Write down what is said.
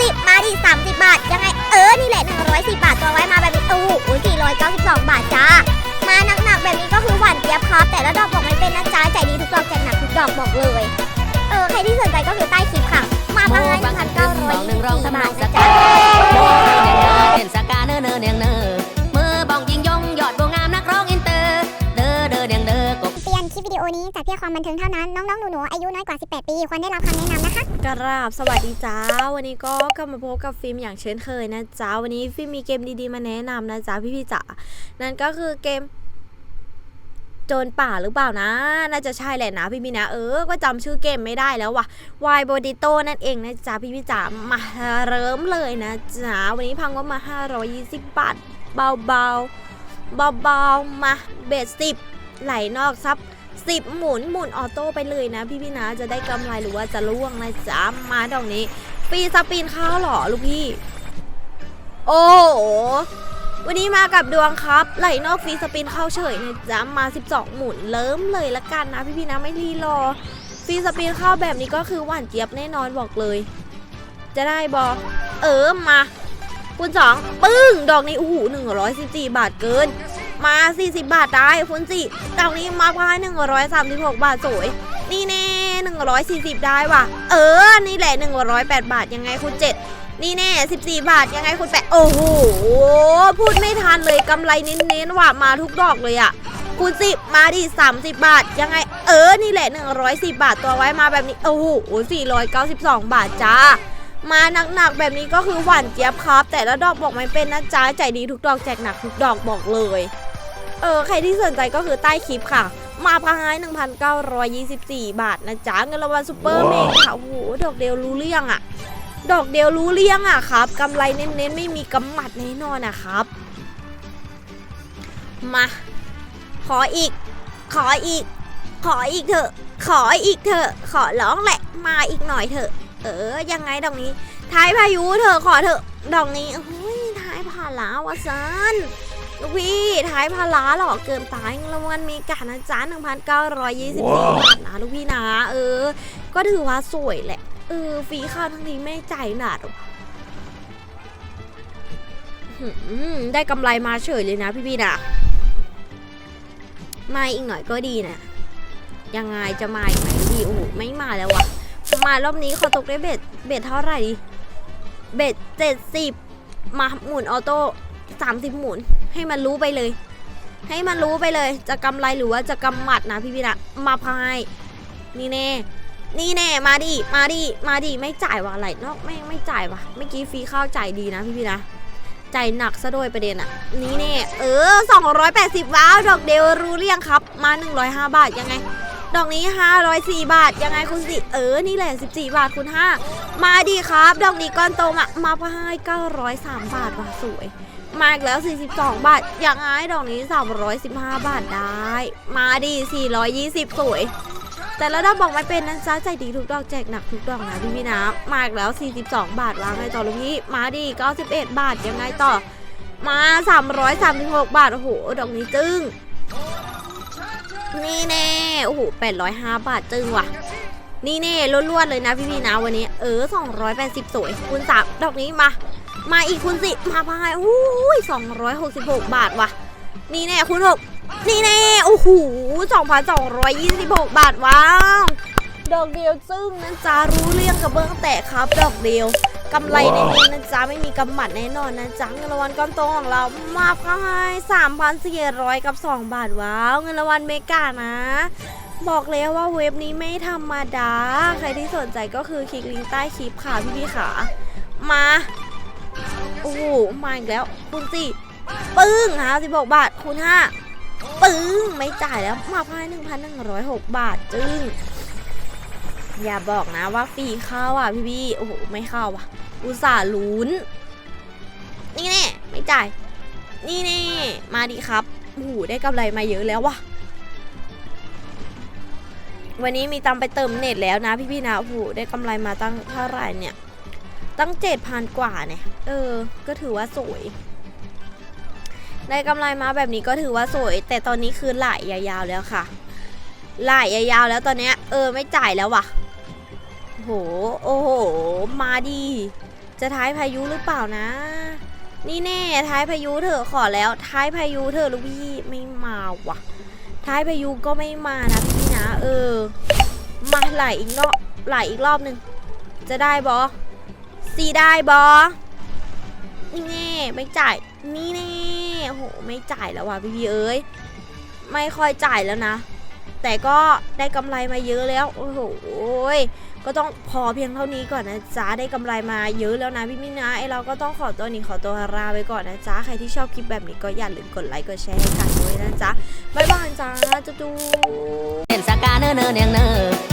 สิมาดิ30 บาท ยังไงเออ นี่แหละ 110 บาทตัวไว้มาแบบนี้โอ้โห492 บาทจ้า มาหนักๆแบบนี้ก็คือหวานเจี๊ยบครับ แต่ละดอกบอกไม่เป็นนะจ๊ะใจดีทุกดอกแจกหนักทุกดอกบอกเลย เออ ใครที่สนใจก็คือใต้คลิปค่ะ มาประมาณหนึ่งคับขึ้นมองหนึ่งร้อง1,924ทำนบาทนะจ๊ะโมเด่นสกาเนเนเนียงเนอ โอนี้จัดเพื่อความบันเทิงเท่านั้น น้องๆ หนูๆ อายุน้อยกว่า 18 ปีควรได้รับคำแนะนำนะคะ กราบสวัสดีจ้า วันนี้ก็กลับมาพบกับฟิล์มอย่างเช่นเคยนะจ๊ะวันนี้ฟิล์มมีเกมดีๆ มาแนะนำนะจ๊ะพี่ๆจ๋า นั่นก็คือเกมโจรป่าหรือเปล่านะ น่าจะใช่แหละนะพี่พี่นะ เออ ก็จำชื่อเกมไม่ได้แล้วว่ะวายโบดิโตนั่นเองนะจ๊ะพี่พี่จ๋า มาเริ่มเลยนะจ๊ะ วันนี้พังก็มา 520 บาท เบาๆ เบาๆ มาเบสสิบไหลนอกซับ สิบหมุนหมุนออโต้ไปเลยนะ พี่พี่นะจะได้กำไรหรือว่าจะล่วงนะจ๊ะมาดอกนี้ฟรีสปินข้าวเหรอลูกพี่ โอ้โหวันนี้มากับดวงครับ ไหลนอกฟรีสปินเข้าเฉยนะจ๊ะมา 12 หมุนเริ่มเลยละกันนะ พี่พี่นะไม่รีรอฟรีสปินเข้าแบบนี้ก็คือหวานเจี๊ยบแน่นอนบอกเลย จะได้บอเออมาคูณสองปึ้ง ดอกนี้โอ้โหหนึ่งร้อยสิบสี่บาทเกิน มา 40 บาทได้คุณสิดอกนี้มาพาย136 บาทสวย นี่แน่140 ได้ว่ะ เออ นี่แหละ 108 บาท ยังไงคุณเจ็ดนี่แน่14 บาท ยังไงคุณแปดโอ้โห พูดไม่ทันเลยกำไรเน้นๆว่ะ มาทุกดอกเลยอะ่ะคุณสิบมาดิ30 บาท ยังไง เออ นี่แหละ 110 บาท ตัวไว้มาแบบนี้ โอ้โห492 บาทจ้า มาหนักๆแบบนี้ก็คือหวานเจี๊ยบครับ แต่ละดอกบอกไม่เป็นนะจ๊ะใจดีทุกดอกแจกหนักทุกดอกบอกเลย เออใครที่สนใจก็คือใต้คลิปค่ะ มาพาย1,924 บาทนะจ๊ะเงินรางวัลซูเปอร์เมนค่ะโอ้โหดอกเดียวรู้เรื่องอะดอกเดียวรู้เรื่องอะครับกำไรเน้นๆ ไม่มีกำหมัดแน่นอนนะครับ มา ขออีก ขออีก ขออีกเถอะ ขออีกเถอะ ขอร้องแหละ มาอีกหน่อยเถอะ เออ ยังไงดอกนี้ ท้ายพายุเถอะ ขอเถอะ ดอกนี้โอ้ยท้ายพาลาวะซัน ลูกพี่ท้ายพาราหรอเกินตายรางวัลมีการนะจ๊ะ1,924บาทนะลูกพี่นะ เออ ก็ถือว่าสวยแหละ เออฟรีค่าทั้งทีไม่ใจหนาดหรอกได้กำไรมาเฉยเลยนะพี่พี่ๆนะมาอีกหน่อยก็ดีนะยังไงจะมาอีกไหมพี่โอ้โหไม่มาแล้ววะมารอบนี้ขอตกได้เบ็ดเบ็ดเท่าไหร่ดีเบ็ดเจ็ดสิบมาหมุนออโต้ สามสิบหมุน ให้มันรู้ไปเลย ให้มันรู้ไปเลย จะกำไรหรือว่าจะกำหมัดนะพี่พี่นะมาพายนี่แน่ นี่แน่ มาดิ มาดิ มาดิ ไม่จ่ายว่ะอะไรนอกไม่ไม่จ่ายว่ะ เมื่อกี้ฟรีข้าวจ่ายดีนะพี่พี่นะจ่ายหนักซะด้วยประเด็นอะนี่แน่ เออ 280ว้าวดอกเดียวรู้เรียงครับ มา 105 บาทยังไง ดอกนี้504 บาท ยังไงคุณสิ เออ นี่แหละ 14 บาทคุณ5มาดีครับ ดอกนี้ก้อนโตมา มาพาย903 บาทว่ะสวย มาอีกแล้ว 42 บาทย่างไงดอกนี้ 315 บาทได้ มาดี 420 สวย แต่ละดอกบอกไม่เป็นนะจ๊ะใจดีทุกดอกแจกหนักทุกดอกนะพี่พี่นะ มาอีกแล้ว 42 บาทวางไงต่อลูกพี่ มาดี 91 บาท ยังไงต่อ มา 336 บาท โอ้โห ดอกนี้จึ้ง นี่แน่โอ้โห805บาทจึ้งว่ะ นี่แน่ล้วนๆเลยนะพี่พี่ๆนะวันนี้ เออ280สวยคูณ3ดอกนี้มา มาอีกคูณสิมาพายอู้ย266บหกบาทว่ะ นี่แน่คูณ6นี่แน่โอ้โห2,226บหกบาทว้าวดอกเดียวซึ่งนะจ๊ะรู้เรื่องกับเบื้องแตกครับ ดอกเดียว กำไรในนี้นะจ๊ะไม่มีกำหมัดแน่นอนนะจ๊ะเงินรางวัลก้อนโตของเรามาพาย3,400กับ2บาทว้าวเงินรางวัลเมกานะ บอกแล้วว่าเว็บนี้ไม่ธรรมดา ใครที่สนใจก็คือคลิกลิงก์ใต้คลิปค่ะพี่พี่ๆขามาโอ้โหมาอีกแล้วคุณสี่ปึ้งห้าสิบหกบาทคูณห้าปึ้งไม่จ่ายแล้วมาพายหนึ่งพันหนึ่งร้อยหกบาทจึ้งอย่าบอกนะว่าฟรีเข้าอะพี่พี่ๆโอ้โหไม่เข้าอะ อุตส่าห์ลุ้น นี่แน่ไม่จ่าย นี่แน่มาดิครับโอ้โหได้กำไรมาเยอะแล้วว่ะวันนี้มีตังไปเติมเน็ตแล้วนะพี่ๆนะโอ้โหได้กำไรมาตั้งเท่าไหร่เนี่ย ตั้งเจ็ดพันกว่าเนี่ย เออ ก็ถือว่าสวย ได้กำไรมาแบบนี้ก็ถือว่าสวย แต่ตอนนี้คือไหลยาวๆแล้วค่ะไหลยาวๆแล้วตอนเนี้ย เออไม่จ่ายแล้วว่ะโอ้โหโอ้โห มาดี จะท้ายพายุหรือเปล่านะ นี่แน่ท้ายพายุเถอะขอแล้ว ท้ายพายุเถอะลูกพี่ไม่มาว่ะท้ายพายุก็ไม่มานะพี่นะ เออ มาไหลอีกรอบไหลอีกรอบหนึ่งจะได้บอสีได้บอนี่แน่ไม่จ่ายนี่แน่โหไม่จ่ายแล้วว่ะพี่พี่เอ้ยไม่ค่อยจ่ายแล้วนะ แต่ก็ได้กำไรมาเยอะแล้ว โอ้โห ก็ต้องพอเพียงเท่านี้ก่อนนะจ๊ะได้กำไรมาเยอะแล้วนะพี่มินะไอเราก็ต้องขอตัวหนี้ขอตัวลาไปก่อนนะจ๊ะใครที่ชอบคลิปแบบนี้ก็อย่าลืมกดไลค์กดแชร์ให้กันด้วยนะจ๊ะบ๊ายบายจ้าจุ๊บเห็นสกาเนอเนอเนียงเนอ